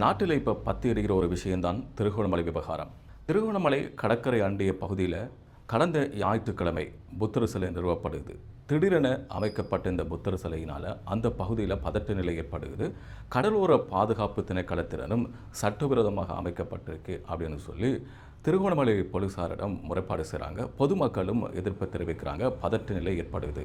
நாட்டில் இப்போ பத்தி எடுகிற ஒரு விஷயம்தான் திருகோணமலை விவகாரம். திருகோணமலை கடற்கரை அண்டிய பகுதியில் கடந்த ஞாயிற்றுக்கிழமை புத்தர் சிலை நிறுவப்படுது. திடீரென அமைக்கப்பட்ட இந்த புத்தர் சிலையினால் அந்த பகுதியில் பதட்ட நிலை ஏற்படுகிறது கடலோர பாதுகாப்பு திணைக்களத்தினரும் சட்டவிரோதமாக அமைக்கப்பட்டிருக்கு அப்படின்னு சொல்லி திருகோணமலை போலீசாரிடம் முறைப்பாடு செய்கிறாங்க பொதுமக்களும் எதிர்ப்பு தெரிவிக்கிறாங்க. பதட்ட நிலை ஏற்படுது.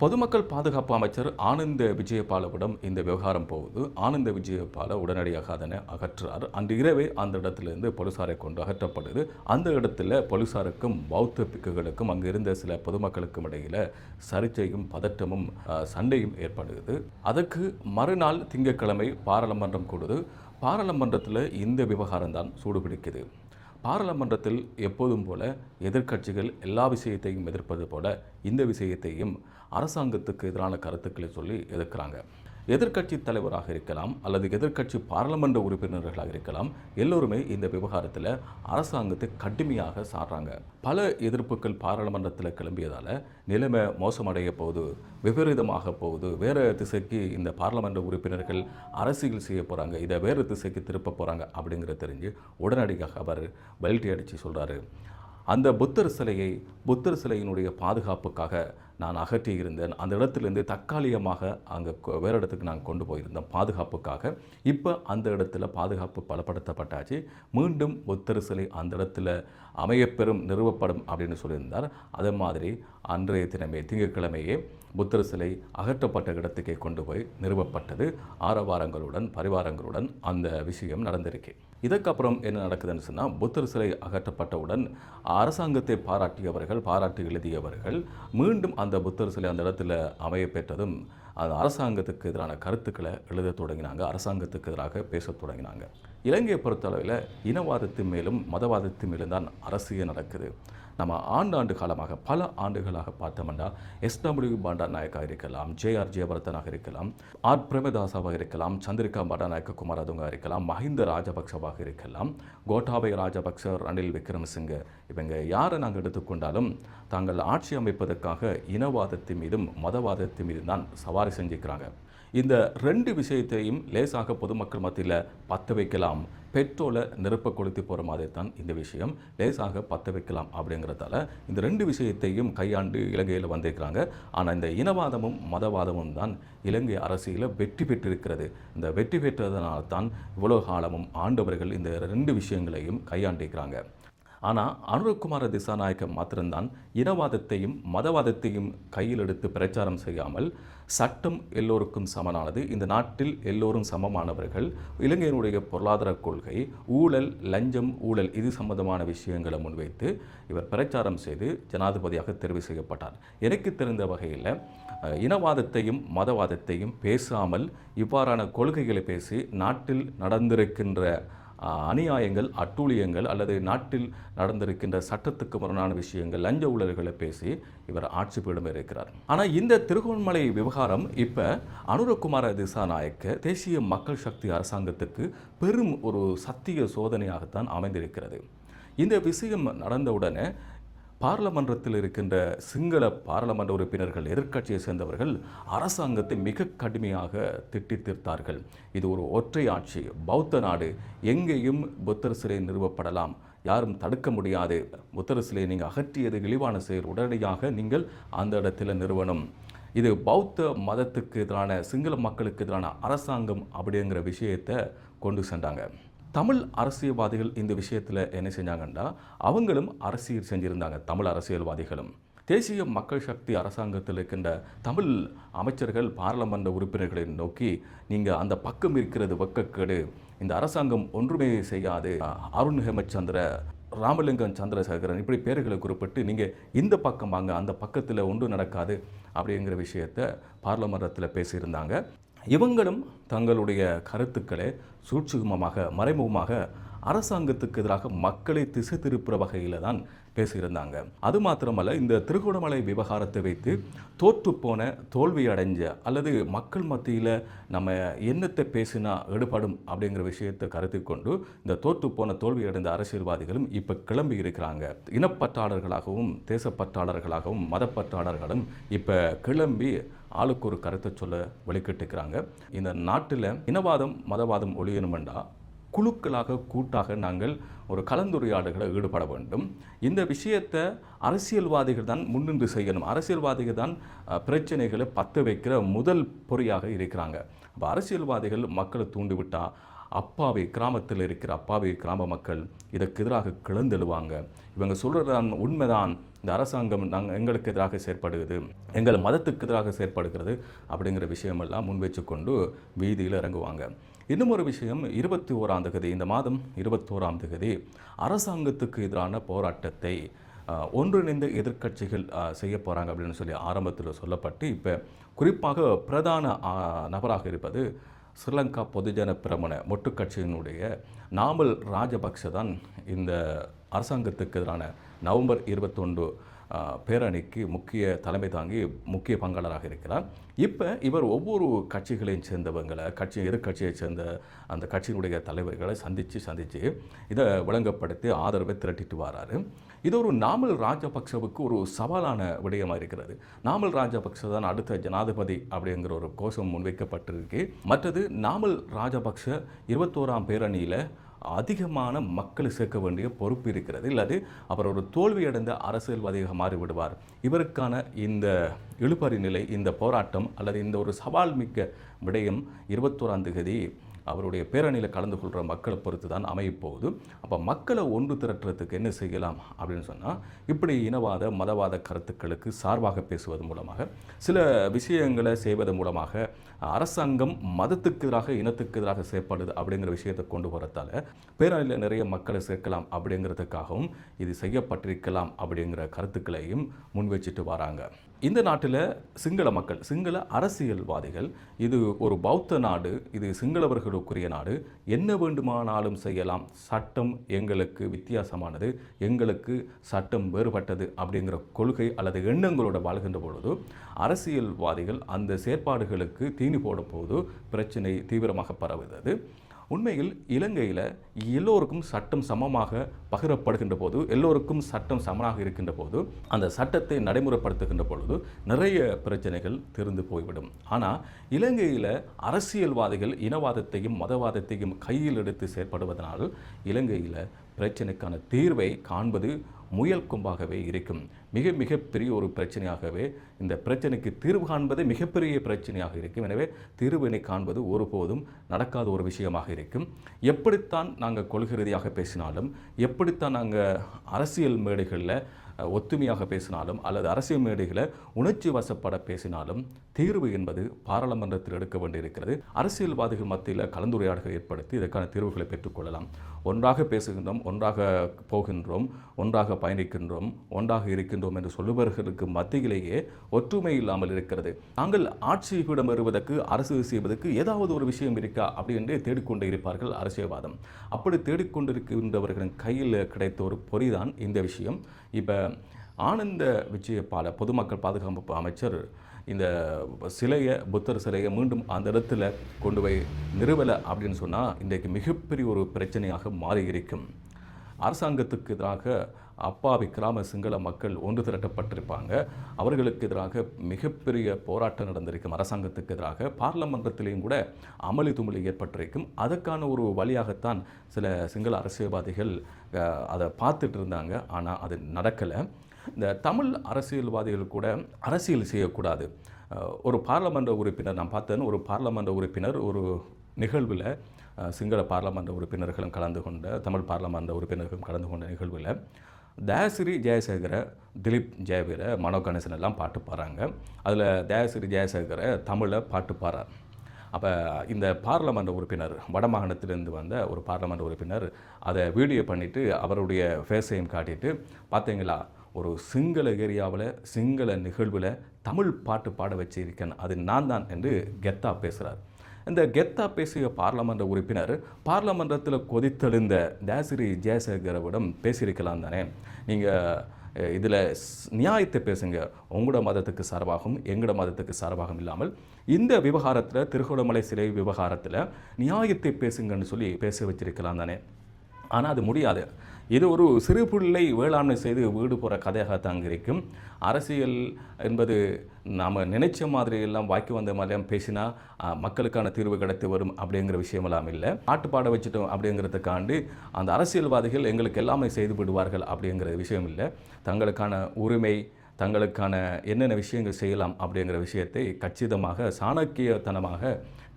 பொதுமக்கள் பாதுகாப்பு அமைச்சர் ஆனந்த விஜயபாலவிடம் இந்த விவகாரம் போகுது. ஆனந்த விஜயபால உடனடியாக அதனை அகற்றார் அன்று இரவே அந்த இடத்திலிருந்து போலீசாரை கொண்டு அகற்றப்படுது. அந்த இடத்துல போலீசாருக்கும் பௌத்த பிக்குகளுக்கும் அங்கே இருந்த சில பொதுமக்களுக்கும் இடையில சர்ச்சையும் பதட்டமும் சண்டையும் ஏற்படுகிறது அதற்கு மறுநாள் திங்கட்கிழமை பாராளுமன்றம் கூடுது. பாராளுமன்றத்தில் இந்த விவகாரம் தான் சூடுபிடிக்குது. பாராளுமன்றத்தில் எப்போதும் போல எதிர்க்கட்சிகள் எல்லா விஷயத்தையும் எதிர்ப்பது போல இந்த விஷயத்தையும் அரசாங்கத்துக்கு எதிரான கருத்துக்களை சொல்லி எதிர்க்கிறாங்க. எதிர்க்கட்சி தலைவராக இருக்கலாம் அல்லது எதிர்க்கட்சி பாராளுமன்ற உறுப்பினர்களாக இருக்கலாம் எல்லோருமே இந்த விவகாரத்தில் அரசாங்கத்தை கடுமையாக சாடுறாங்க பல எதிர்ப்புகள் பாராளுமன்றத்தில் கிளம்பியதால் நிலைமை மோசமடைய போகுது விபரீதமாக போகுது. வேறு திசைக்கு இந்த பாராளுமன்ற உறுப்பினர்கள் அரசியல் செய்ய போகிறாங்க இதை வேறு திசைக்கு திருப்ப போகிறாங்க அப்படிங்கிற தெரிஞ்சு உடனடியாக அவர் வெல்ட்டி அடித்து சொல்கிறாரு அந்த புத்தர் சிலையை புத்தர் சிலையினுடைய பாதுகாப்புக்காக நான் அகற்றி இருந்தேன். அந்த இடத்துலேருந்து தற்காலிகமாக அங்கே வேறு இடத்துக்கு நான் கொண்டு போயிருந்தேன் பாதுகாப்புக்காக. இப்போ அந்த இடத்துல பாதுகாப்பு பலப்படுத்தப்பட்டாச்சு. மீண்டும் புத்தர் சிலை அந்த இடத்துல அமையப்பெறும் நிறுவப்படும் அப்படின்னு சொல்லியிருந்தார். அதே மாதிரி அன்றைய தினமே திங்கட்கிழமையே புத்தர் சிலை அகற்றப்பட்ட இடத்துக்கே கொண்டு போய் நிறுவப்பட்டது. ஆரவாரங்களுடன் பரிவாரங்களுடன் அந்த விஷயம் நடந்திருக்கு. இதற்கப்புறம் என்ன நடக்குதுன்னு சொன்னால் புத்தர் சிலை அகற்றப்பட்டவுடன் அரசாங்கத்தை பாராட்டியவர்கள் பாராட்டி எழுதியவர்கள் மீண்டும் அந்த புத்தர் சிலை அந்த இடத்துல அமைய பெற்றதும் அந்த அரசாங்கத்துக்கு எதிரான கருத்துக்களை எழுத தொடங்கினாங்க அரசாங்கத்துக்கு எதிராக பேசத் தொடங்கினாங்க. இலங்கையை பொறுத்தளவில் இனவாதத்தின் மேலும் மதவாதத்தின் மேலும் தான் அரசியல் நடக்குது. நம்ம ஆண்டாண்டு காலமாக பல ஆண்டுகளாக பார்த்தோம்னா எஸ்டபிள்யூ பண்டாநாயக்கா இருக்கலாம் ஜேஆர் ஜெயவர்தனாக இருக்கலாம் ஆர் பிரேமதாசாவாக இருக்கலாம் சந்திரிகா பண்டாநாயக்க குமாரதுங்க இருக்கலாம் மஹிந்த ராஜபக்சவாக இருக்கலாம் கோட்டாபய ராஜபக்ச ரணில் விக்ரமசிங்க இவங்க யாரை நாங்கள் எடுத்துக்கொண்டாலும் தாங்கள் ஆட்சி அமைப்பதற்காக இனவாதத்தின் மீதும் மதவாதத்தின் மீதும் தான் சவாரி செஞ்சுக்கிறாங்க இந்த ரெண்டு விஷயத்தையும் லேசாக பொதுமக்கள் மத்தியில் பற்ற வைக்கலாம். பெட்ரோலை நெருப்ப கொளுத்தி போகிற மாதிரி தான் இந்த விஷயம். லேசாக பற்ற வைக்கலாம் அப்படிங்கிறதால இந்த ரெண்டு விஷயத்தையும் கையாண்டு இலங்கையில் வந்திருக்கிறாங்க. ஆனால் இந்த இனவாதமும் மதவாதமும் தான் இலங்கை அரசியலில் வெற்றி பெற்றிருக்கிறது. இந்த வெற்றி பெற்றதனால்தான் இவ்வளோ காலமும் ஆண்டவர்கள் இந்த ரெண்டு விஷயங்களையும் கையாண்டிருக்கிறாங்க. ஆனால் அனுரகுமார திசாநாயக்க மாத்திரம்தான் இனவாதத்தையும் மதவாதத்தையும் கையில் எடுத்து பிரச்சாரம் செய்யாமல் சட்டம் எல்லோருக்கும் சமனானது. இந்த நாட்டில் எல்லோரும் சமமானவர்கள். இலங்கையினுடைய பொருளாதார கொள்கை ஊழல் லஞ்சம் ஊழல் இது சம்பந்தமான விஷயங்களை முன்வைத்து இவர் பிரச்சாரம் செய்து ஜனாதிபதியாக தெரிவு செய்யப்பட்டார். எனக்கு தெரிந்த வகையில் இனவாதத்தையும் மதவாதத்தையும் பேசாமல் இவ்வாறான கொள்கைகளை பேசி நாட்டில் நடந்திருக்கின்ற அநியாயங்கள் அட்டூழியங்கள் அல்லது நாட்டில் நடந்திருக்கின்ற சட்டத்துக்கு முரணான விஷயங்கள் லஞ்ச ஊழல்களை பேசி இவர் ஆட்சி பீடம் இருக்கிறார். ஆனால் இந்த திருகோணமலை விவகாரம் இப்போ அனுரகுமார திசாநாயக்க தேசிய மக்கள் சக்தி அரசாங்கத்துக்கு பெரும் ஒரு சத்திய சோதனையாகத்தான் அமைந்திருக்கிறது. இந்த விஷயம் நடந்தவுடனே பார்லமன்றத்தில் இருக்கின்ற சிங்கள பாராளுமன்ற உறுப்பினர்கள் எதிர்க்கட்சியை சேர்ந்தவர்கள் அரசாங்கத்தை மிக கடுமையாக திட்டி தீர்த்தார்கள். இது ஒரு ஒற்றை ஆட்சி பௌத்த நாடு. எங்கேயும் புத்தர் சிலை நிறுவப்படலாம். யாரும் தடுக்க முடியாது. புத்தர் சிலையை நீங்கள் அகற்றியது இழிவான செயல். உடனடியாக நீங்கள் அந்த இடத்துல நிறுவனம் இது பௌத்த மதத்துக்கு எதிரான சிங்கள மக்களுக்கு எதிரான அரசாங்கம் அப்படிங்கிற விஷயத்தை கொண்டு சென்றாங்க. தமிழ் அரசியல்வாதிகள் இந்த விஷயத்தில் என்ன செஞ்சாங்கன்னா அவங்களும் அரசியல் செஞ்சுருந்தாங்க தமிழ் அரசியல்வாதிகளும். தேசிய மக்கள் சக்தி அரசாங்கத்தில் இருக்கின்ற தமிழ் அமைச்சர்கள் பாராளுமன்ற உறுப்பினர்களை நோக்கி நீங்கள் அந்த பக்கம் இருக்கிறது வக்கக்கேடு. இந்த அரசாங்கம் ஒன்றுமே செய்யாது. அருண் ஹேமச்சந்திர ராமலிங்கம் சந்திரசேகரன் இப்படி பேர்களை குறிப்பிட்டு நீங்கள் இந்த பக்கம் வாங்க அந்த பக்கத்தில் ஒன்றும் நடக்காது. அப்படிங்கிற விஷயத்தை பார்லமன்றத்தில் பேசியிருந்தாங்க. இவங்களும் தங்களுடைய கருத்துக்களை சூட்சுமமாக மறைமுகமாக அரசாங்கத்துக்கு எதிராக மக்களை திசை திருப்புற வகையில் தான் பேசியிருந்தாங்க. அது மாத்திரமல்ல இந்த திருகோணமலை விவகாரத்தை வைத்து தோற்றுப்போன தோல்வி அடைஞ்ச அல்லது மக்கள் மத்தியில் நம்ம என்னத்தை பேசினா எடுபடும் அப்படிங்கிற விஷயத்தை கருத்தில் கொண்டு இந்த தோற்றுப்போன தோல்வி அடைந்த அரசியல்வாதிகளும் இப்போ கிளம்பி இருக்கிறாங்க. இனப்பற்றாளர்களாகவும் தேசப்பற்றாளர்களாகவும் மதப்பற்றாளர்களும் இப்போ கிளம்பி ஆளுக்கு ஒரு கருத்தை சொல்ல வெளிக்கிட்டுக்கிறாங்க இந்த நாட்டில் இனவாதம் மதவாதம் ஒழியணுமெண்டா குழுக்களாக கூட்டாக நாங்கள் ஒரு கலந்துரையாடுகளை ஈடுபட வேண்டும். இந்த விஷயத்தை அரசியல்வாதிகள் தான் முன்னின்று செய்யணும். அரசியல்வாதிகள் தான் பிரச்சனைகளை பற்ற வைக்கிற முதல் பொறியாக இருக்கிறாங்க. அப்போ அரசியல்வாதிகள் மக்களை தூண்டிவிட்டால் அப்பாவி கிராமத்தில் இருக்கிற அப்பாவி கிராம மக்கள் இதற்கு எதிராக கிளந்தெழுவாங்க இவங்க சொல்கிறதான் உண்மைதான். இந்த அரசாங்கம் நாங்கள் எங்களுக்கு எதிராக செயற்படுகிறது. எங்கள் மதத்துக்கு எதிராக செயற்படுகிறது அப்படிங்கிற விஷயமெல்லாம் முன்வைச்சு கொண்டு வீதியில் இறங்குவாங்க. இன்னும் ஒரு விஷயம் இருபத்தி ஓராம் தேதி இந்த மாதம் இருபத்தோராம் தேதி அரசாங்கத்துக்கு எதிரான போராட்டத்தை ஒன்றிணைந்த எதிர்க்கட்சிகள் செய்ய போகிறாங்க அப்படின்னு சொல்லி ஆரம்பத்தில் சொல்லப்பட்டு இப்போ குறிப்பாக பிரதான நபராக இருப்பது ஸ்ரீலங்கா பொதுஜன பிரமண மொட்டு கட்சியினுடைய நாமல் ராஜபக்ஷ தான் இந்த அரசாங்கத்துக்கு எதிரான நவம்பர் இருபத்தொன்று பேரணிக்கு முக்கிய தலைமை தாங்கி முக்கிய பங்காளராக இருக்கிறார். இப்போ இவர் ஒவ்வொரு கட்சிகளையும் சேர்ந்தவங்களை கட்சி எதிர்க்கட்சியை சேர்ந்த அந்த கட்சியினுடைய தலைவர்களை சந்தித்து சந்தித்து இதை விளங்கப்படுத்தி ஆதரவை திரட்டிட்டு வராரு. இது ஒரு நாமல் ராஜபக்சவுக்கு ஒரு சவாலான விடயமாக இருக்கிறது. நாமல் ராஜபக்ச தான் அடுத்த ஜனாதிபதி அப்படிங்கிற ஒரு கோஷம் முன்வைக்கப்பட்டிருக்கு. மற்றது நாமல் ராஜபக்ஷ இருபத்தோராம் பேரணியில் அதிகமான மக்களை சேர்க்க வேண்டிய பொறுப்பு இருக்கிறது. இல்லாது அவர் ஒரு தோல்வியடைந்த அரசியல்வாதியாக மாறிவிடுவார். இவருக்கான இந்த இழுபறி நிலை இந்த போராட்டம் அல்லது இந்த ஒரு சவால் மிக்க விடயம் இருபத்தோராம் தேதி அவருடைய பேரணியில் கலந்து கொள்கிற மக்களை பொறுத்து தான் அமையப்போகுது அப்போ மக்களை ஒன்று திரட்டுறதுக்கு என்ன செய்யலாம் அப்படின்னு சொன்னால் இப்படி இனவாத மதவாத கருத்துக்களுக்கு சார்பாக பேசுவது மூலமாக சில விஷயங்களை செய்வது மூலமாக அரசாங்கம் மதத்துக்கு எதிராக இனத்துக்கு எதிராக செயற்படுது அப்படிங்கிற விஷயத்தை கொண்டு வரத்தால் பேரணியில் நிறைய மக்களை சேர்க்கலாம் அப்படிங்கிறதுக்காகவும் இது செய்யப்பட்டிருக்கலாம் அப்படிங்கிற கருத்துக்களையும் முன்வச்சிட்டு வராங்க. இந்த நாட்டில் சிங்கள மக்கள் சிங்கள அரசியல்வாதிகள் இது ஒரு பௌத்த நாடு இது சிங்களவர்களுக்குரிய நாடு என்ன வேண்டுமானாலும் செய்யலாம். சட்டம் எங்களுக்கு வித்தியாசமானது எங்களுக்கு சட்டம் வேறுபட்டது அப்படிங்கிற கொள்கை அல்லது எண்ணங்களோட வாழ்கின்ற பொழுது அரசியல்வாதிகள் அந்த செயற்பாடுகளுக்கு தீனி போட பிரச்சனை தீவிரமாக பரவுகிறது. உண்மையில் இலங்கையில் எல்லோருக்கும் சட்டம் சமமாக பகிரப்படுகின்ற போது எல்லோருக்கும் சட்டம் சமனாக இருக்கின்ற போது அந்த சட்டத்தை நடைமுறைப்படுத்துகின்ற பொழுது நிறைய பிரச்சனைகள் திருந்து போய்விடும். ஆனால் இலங்கையில் அரசியல்வாதிகள் இனவாதத்தையும் மதவாதத்தையும் கையில் எடுத்து செயற்படுவதனால் இலங்கையில் பிரச்சனைக்கான தீர்வை காண்பது முயல் கொம்பாகவே இருக்கும். மிக மிக பெரிய ஒரு பிரச்சனையாகவே இந்த பிரச்சனைக்கு தீர்வு காண்பது மிகப்பெரிய பிரச்சனையாக இருக்கும். எனவே தீர்வினை காண்பது ஒருபோதும் நடக்காத ஒரு விஷயமாக இருக்கும். எப்படித்தான் நாங்கள் கொள்கை ரீதியாக பேசினாலும் எப்படித்தான் நாங்கள் அரசியல் மேடைகளில் ஒத்துமையாக பேசினாலும் அல்லது அரசியல் மேடைகளை உணர்ச்சி வசப்பட பேசினாலும் தீர்வு என்பது பாராளுமன்றத்தில் எடுக்க வேண்டியிருக்கிறது. அரசியல்வாதிகள் மத்தியில் கலந்துரையாடல்கள் ஏற்படுத்தி இதற்கான தீர்வுகளை பெற்றுக்கொள்ளலாம் ஒன்றாக பேசுகின்றோம் ஒன்றாக போகின்றோம் ஒன்றாக பயணிக்கின்றோம் ஒன்றாக இருக்கின்றோம் என்று சொல்லுபவர்களுக்கு மத்தியிலேயே ஒற்றுமை இல்லாமல் இருக்கிறது. நாங்கள் ஆட்சியிடம் வருவதற்கு அரசு செய்வதற்கு ஏதாவது ஒரு விஷயம் இருக்கா அப்படி என்றே தேடிக்கொண்டே இருப்பார்கள் அரசியல்வாதம். அப்படி தேடிக்கொண்டிருக்கின்றவர்களின் கையில் கிடைத்த ஒரு பொறிதான் இந்த விஷயம். இப்போ ஆனந்த விஜயபால பொதுமக்கள் பாதுகாப்பு அமைச்சர் இந்த சிலையை புத்தர் சிலையை மீண்டும் அந்த இடத்துல கொண்டு போய் நிறுவலை அப்படின்னு சொன்னால் இன்றைக்கு மிகப்பெரிய ஒரு பிரச்சனையாக மாறி இருக்கும் அரசாங்கத்துக்கு எதிராக அப்பாவி கிராம சிங்கள மக்கள் ஒன்று திரட்டப்பட்டிருப்பாங்க. அவர்களுக்கு எதிராக மிகப்பெரிய போராட்டம் நடந்திருக்கும். அரசாங்கத்துக்கு எதிராக பார்லமன்றத்திலேயும் கூட அமளி துமளி ஏற்பட்டிருக்கும். அதற்கான ஒரு வழியாகத்தான் சில சிங்கள அரசியல்வாதிகள் அதை பார்த்துட்டு இருந்தாங்க. ஆனால் அது நடக்கலை. இந்த தமிழ் அரசியல்வாதிகள் கூட அரசியல் செய்யக்கூடாது. ஒரு பார்லமன்ற உறுப்பினர் நான் பார்த்தேன்னு ஒரு பார்லமன்ற உறுப்பினர் ஒரு நிகழ்வில் சிங்கள பார்லமன்ற உறுப்பினர்களும் கலந்து கொண்ட தமிழ் பார்லமன்ற உறுப்பினர்களும் கலந்து கொண்ட நிகழ்வில் தயாசிரி ஜெயசேகரை திலீப் ஜெயவீரை மனோ கணேசன் எல்லாம் பாட்டு பாடுறாங்க. அதில் தயாசிரி ஜெயசேகரை தமிழை பாட்டு பாடுறார். அப்போ இந்த பார்லமெண்ட் உறுப்பினர் வடமாகாணத்திலிருந்து வந்த ஒரு பார்லமெண்ட் உறுப்பினர் அதை வீடியோ பண்ணிவிட்டு அவருடைய ஃபேஸையும் காட்டிட்டு பார்த்தீங்களா ஒரு சிங்கள ஏரியாவில் சிங்கள நிகழ்வில் தமிழ் பாட்டு பாட வச்சிருக்கேன். அது நான் தான் என்று கெத்தா பேசுகிறார் இந்த கெத்தா பேசிய பார்லமெண்ட் உறுப்பினர் பார்லமென்றத்தில் கொதித்தெழுந்த தேசிரி ஜெயசேகரவிடம் பேசியிருக்கலாம் தானே? நீங்கள் இதில் நியாயத்தை பேசுங்க. உங்களோட மதத்துக்கு சார்பாகவும் எங்களோட மதத்துக்கு சார்பாகவும் இல்லாமல் இந்த விவகாரத்தில் திருகோணமலை சிலை விவகாரத்தில் நியாயத்தை பேசுங்கன்னு சொல்லி பேச வச்சிருக்கலாம் தானே? ஆனால் அது முடியாது. இது ஒரு சிறு பிள்ளை வேளாண்மை செய்து வீடு போகிற கதையாக இருக்கும். அரசியல் என்பது நாம் நினைச்ச மாதிரி எல்லாம் வாக்கி வந்த மாதிரிலாம் பேசினா மக்களுக்கான தீர்வு கிடைத்து வரும் அப்படிங்கிற விஷயமெல்லாம் இல்லை. பாட்டு பாட வச்சுட்டோம் அப்படிங்கிறதுக்காண்டி அந்த அரசியல்வாதிகள் எங்களுக்கு எல்லாமே செய்து விடுவார்கள் அப்படிங்கிற விஷயம் இல்லை. தங்களுக்கான உரிமை தங்களுக்கான என்னென்ன விஷயங்கள் செய்யலாம் அப்படிங்கிற விஷயத்தை கச்சிதமாக சாணக்கியத்தனமாக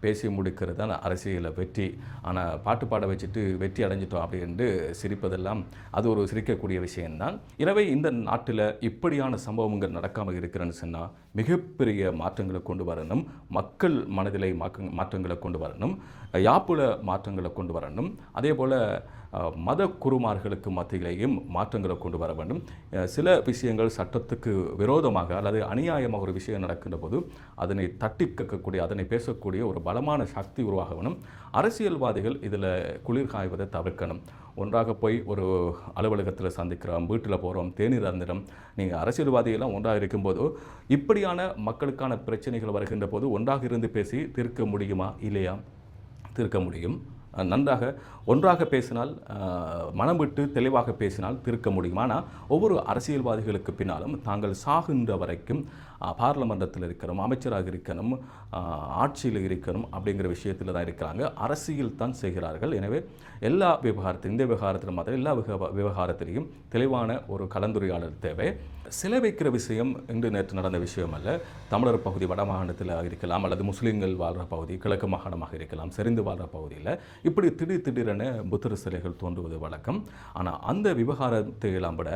பேசி முடிக்கிறது தான் அரசியலில் வெற்றி. ஆனால் பாட்டு பாட வச்சுட்டு வெற்றி அடைஞ்சிட்டோம் அப்படின்ட்டு சிரிப்பதெல்லாம் அது ஒரு சிரிக்கக்கூடிய விஷயம்தான். எனவே இந்த நாட்டில் இப்படியான சம்பவங்கள் நடக்காமல் இருக்கிறேன்னு சொன்னால் மிகப்பெரிய மாற்றங்களை கொண்டு வரணும். மக்கள் மனதிலே மாற்றங்களை கொண்டு வரணும். யாப்புல மாற்றங்களை கொண்டு வரணும். அதே போல் மத குருமார்களுக்கு மத்தியிலேயும் மாற்றங்களை கொண்டு வர வேண்டும். சில விஷயங்கள் சட்டத்துக்கு விரோதமாக அல்லது அநியாயமாக ஒரு விஷயம் நடக்கின்ற போது அதனை தட்டி கேட்கக்கூடிய அதனை பேசக்கூடிய ஒரு பலமான சக்தி உருவாக வேணும் அரசியல்வாதிகள் இதில் குளிர் காய்வதை தவிர்க்கணும். ஒன்றாக போய் ஒரு அலுவலகத்தில் சந்திக்கிறோம் வீட்டில் போகிறோம் தேநீர் அந்திரம் நீங்கள் அரசியல்வாதிகள்லாம் ஒன்றாக இருக்கும்போது இப்படியான மக்களுக்கான பிரச்சனைகள் வருகின்ற போது ஒன்றாக இருந்து பேசி தீர்க்க முடியுமா? இல்லையா? தீர்க்க முடியும். நன்றாக ஒன்றாக பேசினால் மனம் விட்டு தெளிவாக பேசினால் திருக்க முடியும். ஆனால் ஒவ்வொரு அரசியல்வாதிகளுக்கு பின்னாலும் தாங்கள் சாகின்ற வரைக்கும் அஹ், இருக்கணும் அமைச்சராக இருக்கணும் ஆட்சியில் இருக்கணும் அப்படிங்கிற விஷயத்தில் தான் இருக்கிறாங்க. அரசியல் தான் செய்கிறார்கள். எனவே எல்லா விவகாரத்திலும் இந்த விவகாரத்தில் மாத்திரம் எல்லா விவ விவகாரத்திலையும் தெளிவான ஒரு கலந்துரையாடல் தேவை. சிலை வைக்கிற விஷயம் இன்று நேற்று நடந்த விஷயம் அல்ல. தமிழர் பகுதி வட மாகாணத்தில் இருக்கலாம் அல்லது முஸ்லீம்கள் வாழ்கிற பகுதி கிழக்கு மாகாணமாக இருக்கலாம் செறிந்து வாழ்கிற பகுதியில் இப்படி திடீர் திடீரென புத்தர் சிலைகள் தோன்றுவது வழக்கம். ஆனால் அந்த விவகாரத்தை எல்லாம் விட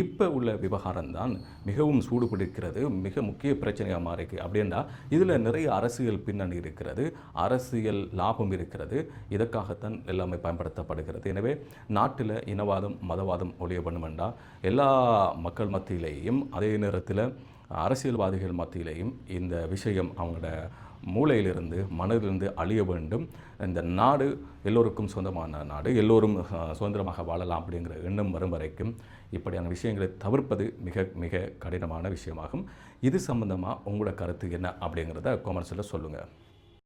இப்போ உள்ள விவகாரம் தான் மிகவும் சூடு பிடிக்கிறது மிக முக்கிய பிரச்சனையாக மாறிக்கு. அப்படின்னா இதில் நிறைய அரசியல் பின்னணி இருக்கிறது அரசியல் லாபம் இருக்கிறது இதற்காகத்தான் எல்லாமே பயன்படுத்தப்படுகிறது. எனவே நாட்டில் இனவாதம் மதவாதம் ஒழிய வேண்டுமென்றா எல்லா மக்கள் மத்தியிலேயும் அதே நேரத்தில் அரசியல்வாதிகள் மத்தியிலேயும் இந்த விஷயம் அவங்களோட மூளையிலிருந்து மனதிலிருந்து அழிய வேண்டும். இந்த நாடு எல்லோருக்கும் சொந்தமான நாடு எல்லோரும் சுதந்திரமாக வாழலாம் அப்படிங்கிற எண்ணம் வரும் வரைக்கும் இப்படியான விஷயங்களை தவிர்ப்பது மிக மிக கடினமான விஷயமாகும். இது சம்பந்தமாக உங்களோட கருத்து என்ன அப்படிங்கிறத காமெண்ட்ஸில் சொல்லுங்கள்